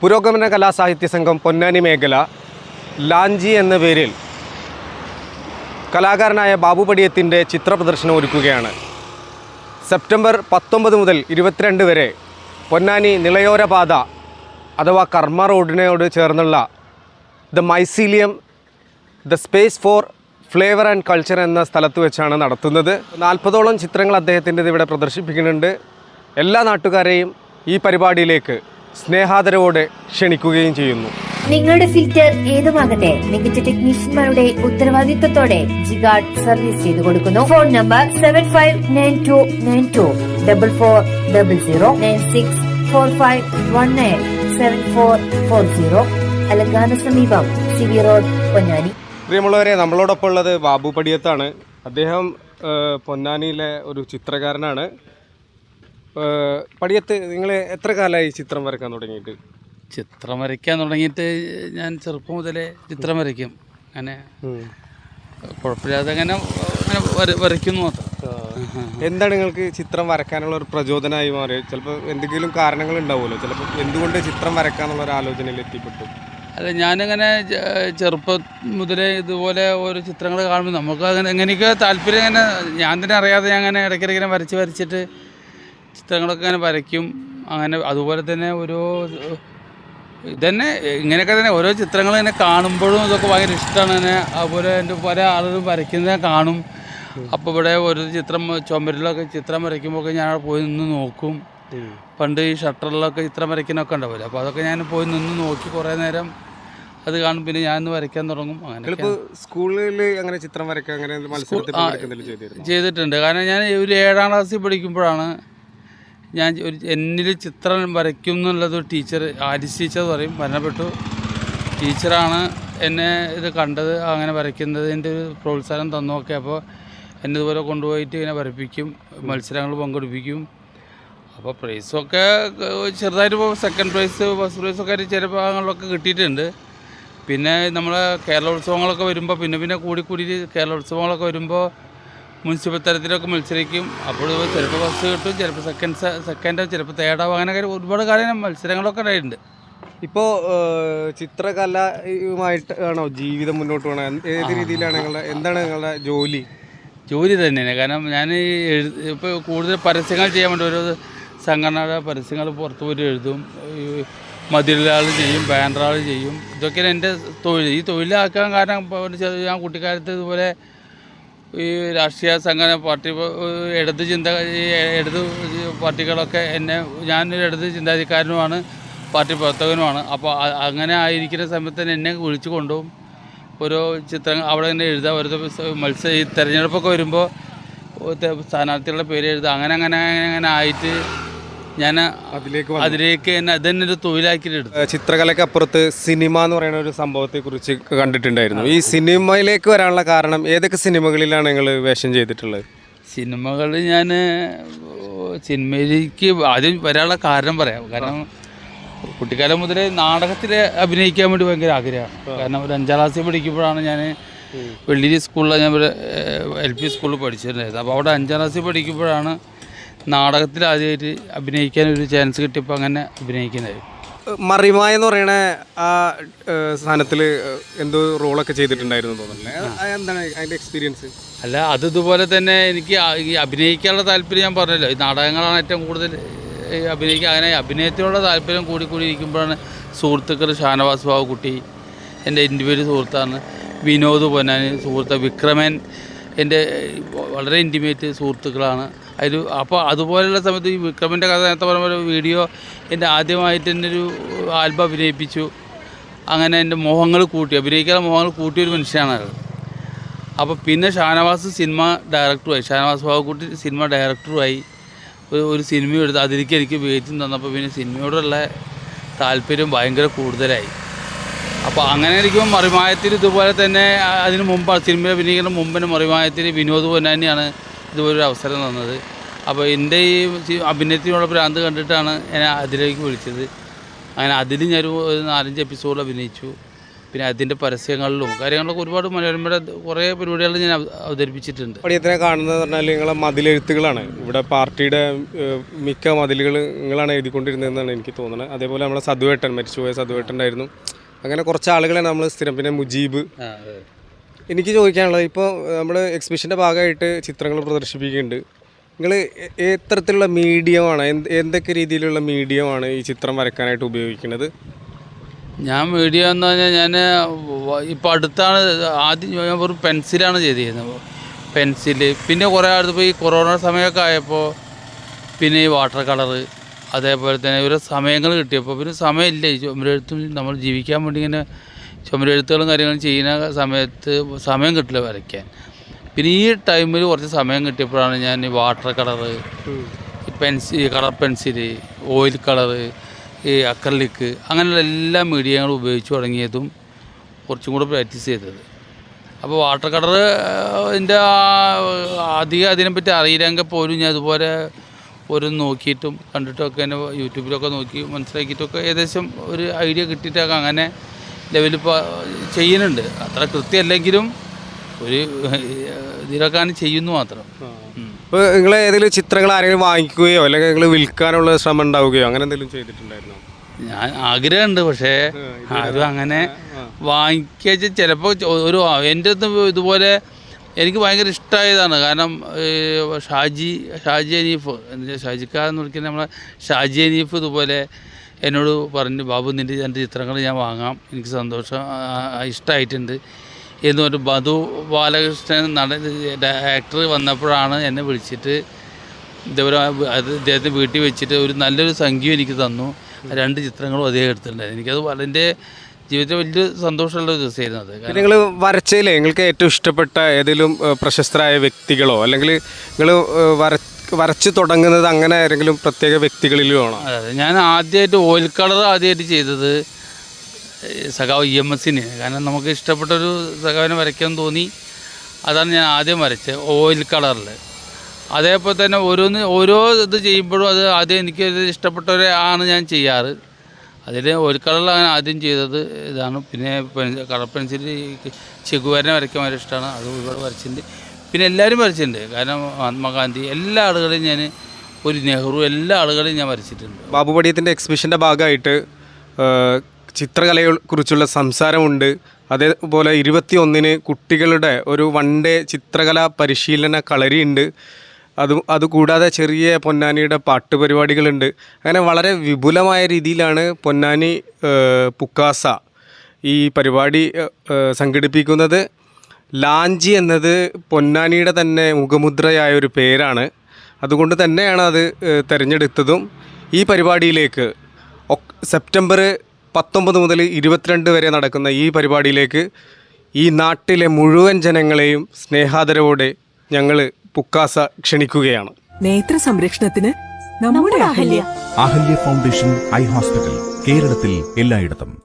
പുരോഗമന കലാസാഹിത്യ സംഘം പൊന്നാനി മേഖല ലാഞ്ചി എന്ന പേരിൽ കലാകാരനായ ബാബു പടിയത്തിന്റെ ചിത്ര പ്രദർശനം ഒരുക്കുകയാണ്. സെപ്റ്റംബർ പത്തൊമ്പത് മുതൽ ഇരുപത്തിരണ്ട് വരെ പൊന്നാനി നിളയോര പാത അഥവാ കർമ്മ റോഡിനോട് ചേർന്നുള്ള the mycelium the space for flavour and culture എന്ന സ്ഥലത്ത് വെച്ചാണ് നടത്തുന്നത്. നാൽപ്പതോളം ചിത്രങ്ങൾ അദ്ദേഹത്തിന്റെ ഇവിടെ പ്രദർശിപ്പിക്കുന്നുണ്ട്. എല്ലാ നാട്ടുകാരെയും ഈ പരിപാടിയിലേക്ക് സ്നേഹാദരവോടെ ക്ഷണിക്കുകയും ചെയ്യുന്നു. നിങ്ങളുടെ ഫിൽറ്റർ ഏതുമാകട്ടെ മികച്ച ടെക്നീഷ്യന്മാരുടെ ഉത്തരവാദിത്വത്തോടെ ജിഗാർഡ് സർവീസ് ചെയ്തു കൊടുക്കുന്നു. Phone number seven five nine two nine two double four double zero nine six four five one nine seven four four zero അലങ്കാന സമീപം സി വി റോഡ് പൊന്നാനി. പ്രിയമുള്ളവരെ നമ്മളോടൊപ്പം ഉള്ളത് ബാബു പടിയത്താണ്. അദ്ദേഹം പൊന്നാനിയിലെ ഒരു ചിത്രകാരനാണ്. പടിയത്ത് നിങ്ങൾ എത്ര കാലമായി ചിത്രം വരക്കാൻ തുടങ്ങിയിട്ട്? ചിത്രം വരയ്ക്കാൻ തുടങ്ങിയിട്ട് ഞാൻ ചെറുപ്പം മുതലേ ചിത്രം വരയ്ക്കും. അങ്ങനെ കുഴപ്പമില്ലാതെ അങ്ങനെ അങ്ങനെ വരയ്ക്കുന്നു മാത്രം. എന്താണ് നിങ്ങൾക്ക് ചിത്രം വരക്കാനുള്ള ഒരു പ്രചോദനമായി മാറി ചിലപ്പോൾ എന്തെങ്കിലും കാരണങ്ങൾ ഉണ്ടാവുമല്ലോ. ചിലപ്പോൾ എന്തുകൊണ്ട് ചിത്രം വരക്കാനുള്ള ഒരു ആലോചനയിൽ എത്തിപ്പെട്ടു. അല്ല ഞാനിങ്ങനെ ചെറുപ്പം മുതലേ ഇതുപോലെ ഓരോ ചിത്രങ്ങൾ കാണുമ്പോൾ നമുക്ക് അങ്ങനെ എങ്ങനെയൊക്കെ താല്പര്യം ഇങ്ങനെ ഞാൻ തന്നെ അറിയാതെ ഞാൻ അങ്ങനെ ഇടയ്ക്കിടയ്ക്ക് വരച്ച് വരച്ചിട്ട് ചിത്രങ്ങളൊക്കെ ഇങ്ങനെ വരയ്ക്കും. അങ്ങനെ അതുപോലെ തന്നെ ഓരോ ഇതന്നെ ഇങ്ങനെയൊക്കെ തന്നെ ഓരോ ചിത്രങ്ങൾ ഇങ്ങനെ കാണുമ്പോഴും ഇതൊക്കെ ഭയങ്കര ഇഷ്ടമാണ്. തന്നെ അതുപോലെ എന്റെ പല ആളുകളും വരയ്ക്കുന്നത് കാണും. അപ്പോൾ ഇവിടെ ഒരു ചിത്രം ചുമരിലൊക്കെ ചിത്രം വരയ്ക്കുമ്പോഴൊക്കെ ഞാൻ അവിടെ പോയി നിന്ന് നോക്കും. പണ്ട് ഈ ഷട്ടറിലൊക്കെ ചിത്രം വരയ്ക്കാനൊക്കെ ഉണ്ടാവില്ല? അപ്പോൾ അതൊക്കെ ഞാൻ പോയി നിന്ന് നോക്കി കുറേ നേരം അത് കാണും. പിന്നെ ഞാൻ ഇന്ന് വരയ്ക്കാൻ തുടങ്ങും. അങ്ങനെ സ്കൂളിൽ അങ്ങനെ ചിത്രം വരയ്ക്കുക അങ്ങനെ ചെയ്തിട്ടുണ്ട്. കാരണം ഞാൻ ഒരു ഏഴാം ക്ലാസ്സിൽ പഠിക്കുമ്പോഴാണ് ഞാൻ ഒരു എന്നിൽ ചിത്രം വരയ്ക്കും എന്നുള്ളത് ടീച്ചർ ആരിസ് ടീച്ചർ പറയും. മരണപ്പെട്ടു. ടീച്ചറാണ് എന്നെ ഇത് കണ്ടത് അങ്ങനെ വരയ്ക്കുന്നതിന്റെ ഒരു പ്രോത്സാഹനം തന്നൊക്കെ അപ്പോൾ എന്നെ ഇതുപോലെ കൊണ്ടുപോയിട്ട് ഇങ്ങനെ വരപ്പിക്കും മത്സരങ്ങൾ പങ്കെടുപ്പിക്കും. അപ്പോൾ പ്രൈസൊക്കെ ചെറുതായിട്ട് ഇപ്പോൾ സെക്കൻഡ് പ്രൈസ് ഫസ്റ്റ് പ്രൈസൊക്കെ ചില ഭാഗങ്ങളിലൊക്കെ കിട്ടിയിട്ടുണ്ട്. പിന്നെ നമ്മളെ കേരളോത്സവങ്ങളൊക്കെ വരുമ്പോൾ പിന്നെ പിന്നെ കൂടി കൂടി കേരളോത്സവങ്ങളൊക്കെ വരുമ്പോൾ മുനിസിപ്പൽ തലത്തിലൊക്കെ മത്സരിക്കും. അപ്പോൾ ചിലപ്പോൾ ഫസ്റ്റ് കിട്ടും ചിലപ്പോൾ സെക്കൻഡ് സെക്കൻഡ് ചിലപ്പോൾ തേർഡാവും അങ്ങനെയൊക്കെ ഒരുപാട് കാര്യം മത്സരങ്ങളൊക്കെ ഉണ്ടായിട്ടുണ്ട്. ഇപ്പോൾ ചിത്രകലയുമായിട്ട് ആണോ ജീവിതം മുന്നോട്ട് പോകണം ഏത് രീതിയിലാണ് നിങ്ങളുടെ എന്താണ് നിങ്ങളുടെ ജോലി? ജോലി തന്നെയാണ്. കാരണം ഞാൻ ഇപ്പോൾ കൂടുതൽ പരസ്യങ്ങൾ ചെയ്യാൻ വേണ്ടി ഓരോ സംഘടനയുടെ പരസ്യങ്ങൾ പുറത്തു പോയിട്ട് എഴുതും. മതിലാൾ ചെയ്യും ബാനറാൾ ചെയ്യും. ഇതൊക്കെയാണ് എന്റെ തൊഴിൽ. ഈ തൊഴിലാക്കാൻ കാരണം ഞാൻ കുട്ടിക്കാലത്ത് ഇതുപോലെ ഈ രാഷ്ട്രീയ സംഘടന പാർട്ടി ഇടത് ചിന്ത ഇടത് പാർട്ടികളൊക്കെ എന്നെ ഞാനൊരു ഇടത് ചിന്താധികാരനുമാണ് പാർട്ടി പ്രവർത്തകനുമാണ്. അപ്പോൾ അങ്ങനെ ആയിരിക്കുന്ന സമയത്ത് എന്നെ വിളിച്ചു കൊണ്ടുപോകും. ഓരോ ചിത്രങ്ങൾ അവിടെ തന്നെ എഴുതുക ഒരു മത്സര ഈ തെരഞ്ഞെടുപ്പൊക്കെ വരുമ്പോൾ സ്ഥാനാർത്ഥികളുടെ പേര് എഴുതുക അങ്ങനെ അങ്ങനെ അങ്ങനെ അങ്ങനെ ആയിട്ട് ഞാൻ അതിലേക്ക് അതിലേക്ക് തന്നെ അതന്നെ ഒരു തൊഴിലാക്കിയിട്ട് എടുത്തു. ചിത്രകലയ്ക്ക് അപ്പുറത്ത് സിനിമ എന്ന് പറയുന്ന ഒരു സംഭവത്തെ കുറിച്ച് കണ്ടിട്ടുണ്ടായിരുന്നു. ഈ സിനിമയിലേക്ക് വരാനുള്ള കാരണം ഏതൊക്കെ സിനിമകളിലാണ് നിങ്ങൾ വേഷം ചെയ്തിട്ടുള്ളത്? സിനിമകൾ ഞാൻ സിനിമയിലേക്ക് ആദ്യം വരാനുള്ള കാരണം പറയാം. കാരണം കുട്ടിക്കാലം മുതലേ നാടകത്തിൽ അഭിനയിക്കാൻ വേണ്ടി ഭയങ്കര ആഗ്രഹമാണ്. കാരണം ഒരു അഞ്ചാം ക്ലാസ്സിൽ പഠിക്കുമ്പോഴാണ് ഞാൻ വെള്ളിരി സ്കൂളിൽ ഞാൻ എൽ പി സ്കൂളിൽ പഠിച്ചിട്ടുണ്ടായിരുന്നത് അപ്പോൾ അവിടെ അഞ്ചാം ക്ലാസ്സിൽ പഠിക്കുമ്പോഴാണ് നാടകത്തിൽ ആദ്യമായിട്ട് അഭിനയിക്കാൻ ഒരു ചാൻസ് കിട്ടിയപ്പോൾ അങ്ങനെ അഭിനയിക്കുന്നത്. മറിമായ എന്ന് പറയുന്ന ആ സ്ഥാനത്തിൽ എന്തോ റോളൊക്കെ ചെയ്തിട്ടുണ്ടായിരുന്നു തോന്നുന്നു. അത് എന്താണ് അതിന്റെ എക്സ്പീരിയൻസ് അല്ല അത് ഇതുപോലെ തന്നെ എനിക്ക് ഈ അഭിനയിക്കാനുള്ള താല്പര്യം ഞാൻ പറഞ്ഞല്ലോ. ഈ നാടകങ്ങളാണ് ഏറ്റവും കൂടുതൽ അഭിനയിക്കുക. അങ്ങനെ അഭിനയത്തിനുള്ള താല്പര്യം കൂടി കൂടി ഇരിക്കുമ്പോഴാണ് സുഹൃത്തുക്കൾ ഷാനവാസ് ബാബുക്കുട്ടി എന്റെ ഇൻഡിവിജ്വൽ സുഹൃത്താണ് വിനോദ് പൊന്നാനി സുഹൃത്ത് വിക്രമൻ എന്റെ വളരെ ഇന്റിമേറ്റ് സുഹൃത്തുക്കളാണ്. അതിൽ അപ്പോൾ അതുപോലെയുള്ള സമയത്ത് ഈ വിക്രമിന്റെ കഥ നേരത്തെ പറഞ്ഞ പോലെ വീഡിയോ എന്റെ ആദ്യമായിട്ട് എന്റെ ഒരു ആൽബം അഭിനയിപ്പിച്ചു. അങ്ങനെ എന്റെ മോഹങ്ങൾ കൂട്ടി. അഭിനയിക്കാനുള്ള മോഹങ്ങൾ കൂട്ടിയ ഒരു മനുഷ്യനാണ് അത്. അപ്പോൾ പിന്നെ ഷാനവാസ് സിനിമ ഡയറക്ടറുമായി ഷാനവാസ് ബാബുക്കുട്ടി സിനിമ ഡയറക്ടറുമായി ഒരു ഒരു സിനിമ എടുത്ത് അതിലേക്ക് എനിക്ക് വെയിറ്റും തന്നപ്പോൾ പിന്നെ സിനിമയോടുള്ള താല്പര്യം ഭയങ്കര കൂടുതലായി. അപ്പോൾ അങ്ങനെ ഇരിക്കുമ്പോൾ മറിമായത്തിൽ ഇതുപോലെ തന്നെ അതിന് മുമ്പ് സിനിമ അഭിനയിക്കുന്ന മുമ്പിന് മറിമായത്തിൽ വിനോദ് പൊന്നാനിയാണ് ഇതുപോലെ ഒരു അവസരം തന്നത്. അപ്പോൾ എന്റെ ഈ അഭിനയത്തിനുള്ള ഭ്രാന്ത് കണ്ടിട്ടാണ് എന്നെ അതിലേക്ക് വിളിച്ചത്. അങ്ങനെ അതിൽ ഞാനൊരു ഒരു നാലഞ്ച് എപ്പിസോഡ് അഭിനയിച്ചു. പിന്നെ അതിന്റെ പരസ്യങ്ങളിലും കാര്യങ്ങളിലൊക്കെ ഒരുപാട് മനോരമയുടെ കുറേ പരിപാടികൾ ഞാൻ അവതരിപ്പിച്ചിട്ടുണ്ട്. ഇത്ര കാണുന്നത് പറഞ്ഞാൽ നിങ്ങളെ മതിലെഴുത്തുകളാണ്. ഇവിടെ പാർട്ടിയുടെ മിക്ക മതിലുകൾ നിങ്ങളാണ് എഴുതിക്കൊണ്ടിരുന്നതെന്നാണ് എനിക്ക് തോന്നുന്നത് അതേപോലെ നമ്മളെ സദുവേട്ടൻ മരിച്ചുപോയ ഉണ്ടായിരുന്നു അങ്ങനെ കുറച്ച് ആളുകളെ നമ്മൾ സ്ഥിരം. പിന്നെ മുജീബ് എനിക്ക് ചോദിക്കാനുള്ളത് ഇപ്പോൾ നമ്മൾ എക്സിബിഷന്റെ ഭാഗമായിട്ട് ചിത്രങ്ങൾ പ്രദർശിപ്പിക്കുന്നുണ്ട്. നിങ്ങൾ എത്തരത്തിലുള്ള മീഡിയമാണ് എന്ത് എന്തൊക്കെ രീതിയിലുള്ള മീഡിയമാണ് ഈ ചിത്രം വരക്കാനായിട്ട് ഉപയോഗിക്കുന്നത്? ഞാൻ മീഡിയ എന്ന് പറഞ്ഞാൽ ഞാൻ ഇപ്പോൾ അടുത്താണ് ആദ്യം ഞാൻ വെറും പെൻസിലാണ് ചെയ്തിരുന്നത്. പെൻസിൽ പിന്നെ കുറേ അടുത്ത് ഈ കൊറോണ സമയമൊക്കെ ആയപ്പോൾ പിന്നെ ഈ വാട്ടർ കളറ് അതേപോലെ തന്നെ ഒരു സമയങ്ങൾ കിട്ടിയപ്പോൾ പിന്നെ സമയമില്ല. ഈ നമ്മൾ ജീവിക്കാൻ വേണ്ടി ഇങ്ങനെ ചുമരെഴുത്തുകളും കാര്യങ്ങളും ചെയ്യുന്ന സമയത്ത് സമയം കിട്ടില്ല വരയ്ക്കാൻ. പിന്നെ ഈ ടൈമിൽ കുറച്ച് സമയം കിട്ടിയപ്പോഴാണ് ഞാൻ ഈ water colour pencil colour pencil oil colour ഈ അക്രലിക്ക് അങ്ങനെയുള്ള എല്ലാ മീഡിയങ്ങളും ഉപയോഗിച്ച് തുടങ്ങിയതും കുറച്ചും കൂടെ പ്രാക്ടീസ് ചെയ്തത്. അപ്പോൾ വാട്ടർ കളർ എന്റെ അധികം അതിനെപ്പറ്റി അറിയില്ലെങ്കിൽ പോലും ഞാൻ അതുപോലെ ഒരു നോക്കിയിട്ടും കണ്ടിട്ടൊക്കെ തന്നെ യൂട്യൂബിലൊക്കെ നോക്കി മനസ്സിലാക്കിയിട്ടൊക്കെ ഏകദേശം ഒരു ഐഡിയ കിട്ടിയിട്ടൊക്കെ അങ്ങനെ ലെവലിൽ ചെയ്യുന്നുണ്ട്. അത്ര കൃത്യമല്ലെങ്കിലും ഒരു ഇതിലൊക്കെ ചെയ്യുന്നു മാത്രം. ഇപ്പോൾ നിങ്ങൾ ഏതെങ്കിലും ചിത്രങ്ങൾ ആരെങ്കിലും വാങ്ങിക്കുകയോ അല്ലെങ്കിൽ നിങ്ങൾ വിൽക്കാനുള്ള ശ്രമം ഉണ്ടാവുകയോ അങ്ങനെ എന്തെങ്കിലും ചെയ്തിട്ടുണ്ടായിരുന്നോ? ഞാൻ ആഗ്രഹമുണ്ട് പക്ഷേ ആരും അങ്ങനെ വാങ്ങിക്കുക ചിലപ്പോൾ ഒരു എന്റെ അടുത്ത് ഇതുപോലെ എനിക്ക് ഭയങ്കര ഇഷ്ടമായതാണ് കാരണം ഷാജി ഷാജി അനീഫ് ഷാജിക്കാന്ന് വിളിക്കുന്ന നമ്മളെ ഷാജി അനീഫ് ഇതുപോലെ എന്നോട് പറഞ്ഞു ബാബു നിന്റെ എന്റെ ചിത്രങ്ങൾ ഞാൻ വാങ്ങാം. എനിക്ക് സന്തോഷം ഇഷ്ടമായിട്ടുണ്ട് എന്ന് പറഞ്ഞു. മധു ബാലകൃഷ്ണൻ നട ആക്ടർ വന്നപ്പോഴാണ് എന്നെ വിളിച്ചിട്ട് ഇതേപോലെ അത് ഇദ്ദേഹത്തെ വീട്ടിൽ വെച്ചിട്ട് ഒരു നല്ലൊരു സംഖ്യ എനിക്ക് തന്നു. രണ്ട് ചിത്രങ്ങളും അദ്ദേഹം എടുത്തിട്ടുണ്ടായിരുന്നു. എനിക്കത് വളരെ ജീവിതത്തിൽ വലിയ സന്തോഷമുള്ള ഒരു ദിവസമായിരുന്നു അത്. നിങ്ങൾ വരച്ചതിലേ നിങ്ങൾക്ക് ഏറ്റവും ഇഷ്ടപ്പെട്ട ഏതെങ്കിലും പ്രശസ്തരായ വ്യക്തികളോ അല്ലെങ്കിൽ നിങ്ങൾ വര വരച്ച് തുടങ്ങുന്നത് അങ്ങനെ ആരെങ്കിലും പ്രത്യേക വ്യക്തികളിലും ആണോ അതെ ഞാൻ ആദ്യമായിട്ട് ഓയിൽ കളർ ആദ്യമായിട്ട് ചെയ്തത് സഖാവ് ഇ എം എസിന്. കാരണം നമുക്ക് ഇഷ്ടപ്പെട്ടൊരു സഖാവിനെ വരയ്ക്കാൻ തോന്നി. അതാണ് ഞാൻ ആദ്യം വരച്ചത് ഓയിൽ കളറിൽ അതേപോലെ തന്നെ ഓരോന്ന് ഓരോ ഇത് ചെയ്യുമ്പോഴും അത് ആദ്യം എനിക്ക് ഇഷ്ടപ്പെട്ടവരെ ആണ് ഞാൻ ചെയ്യാറ്. അതിൽ ഒരു കളറിലാണ് ആദ്യം ചെയ്തത് ഇതാണ്. പിന്നെ കളർ പെൻസിൽ ചെകുവരനെ വരയ്ക്കാൻ വളരെ ഇഷ്ടമാണ് അത് ഒരുപാട് വരച്ചിട്ടുണ്ട്. പിന്നെ എല്ലാവരും വരച്ചിട്ടുണ്ട് കാരണം മഹാത്മാഗാന്ധി എല്ലാ ആളുകളെയും ഞാൻ ഒരു നെഹ്റു എല്ലാ ആളുകളെയും ഞാൻ വരച്ചിട്ടുണ്ട് ബാബു പടിയത്തിന്റെ എക്സിബിഷന്റെ ഭാഗമായിട്ട് ചിത്രകലയെ കുറിച്ചുള്ള സംസാരമുണ്ട്. അതേപോലെ ഇരുപത്തി ഒന്നിന് കുട്ടികളുടെ ഒരു വൺ ഡേ ചിത്രകല പരിശീലന കളരിയുണ്ട്. അത് അതുകൂടാതെ ചെറിയ പൊന്നാനിയുടെ പാട്ട് പരിപാടികളുണ്ട്. അങ്ങനെ വളരെ വിപുലമായ രീതിയിലാണ് പൊന്നാനി പുക്കാസ ഈ പരിപാടി സംഘടിപ്പിക്കുന്നത്. ലാഞ്ചി എന്നത് പൊന്നാനിയുടെ തന്നെ മുഖമുദ്രയായ ഒരു പേരാണ്. അതുകൊണ്ട് തന്നെയാണ് അത് തിരഞ്ഞെടുത്തതും. ഈ പരിപാടിയിലേക്ക് സെപ്റ്റംബർ പത്തൊമ്പത് മുതൽ ഇരുപത്തിരണ്ട് വരെ നടക്കുന്ന ഈ പരിപാടിയിലേക്ക് ഈ നാട്ടിലെ മുഴുവൻ ജനങ്ങളെയും സ്നേഹാദരവോടെ ഞങ്ങൾ പുക്കാസ ക്ഷണിക്കുകയാണ്. നേത്ര സംരക്ഷണത്തിന് നമ്മുടെ Ahalya. Ahalya foundation eye hospital കേരളത്തിൽ എല്ലായിടത്തും.